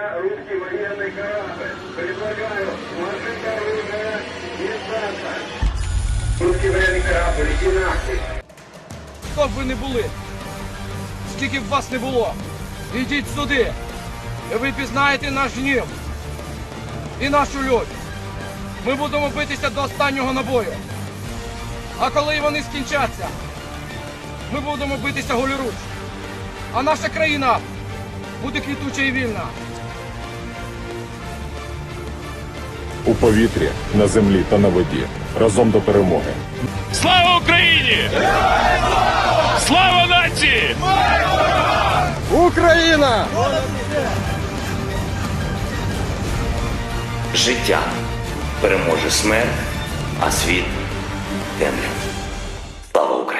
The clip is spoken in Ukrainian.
Русский военный корабль. Предлагаю сложить оружие и сдаться. Русский военный корабль, иди нахуй. Хто б ви не були, скільки б вас не було, ідіть сюди, і ви пізнаєте наш гнів і нашу лють. Ми будемо битися до останнього набою. А коли вони скінчаться, ми будемо битися голіруч. А наша країна буде квітуча і вільна. У повітрі, на землі та на воді. Разом до перемоги. Слава Україні! Слава нації! Україна! Життя переможе смерть, а світ темряву. Слава Україні!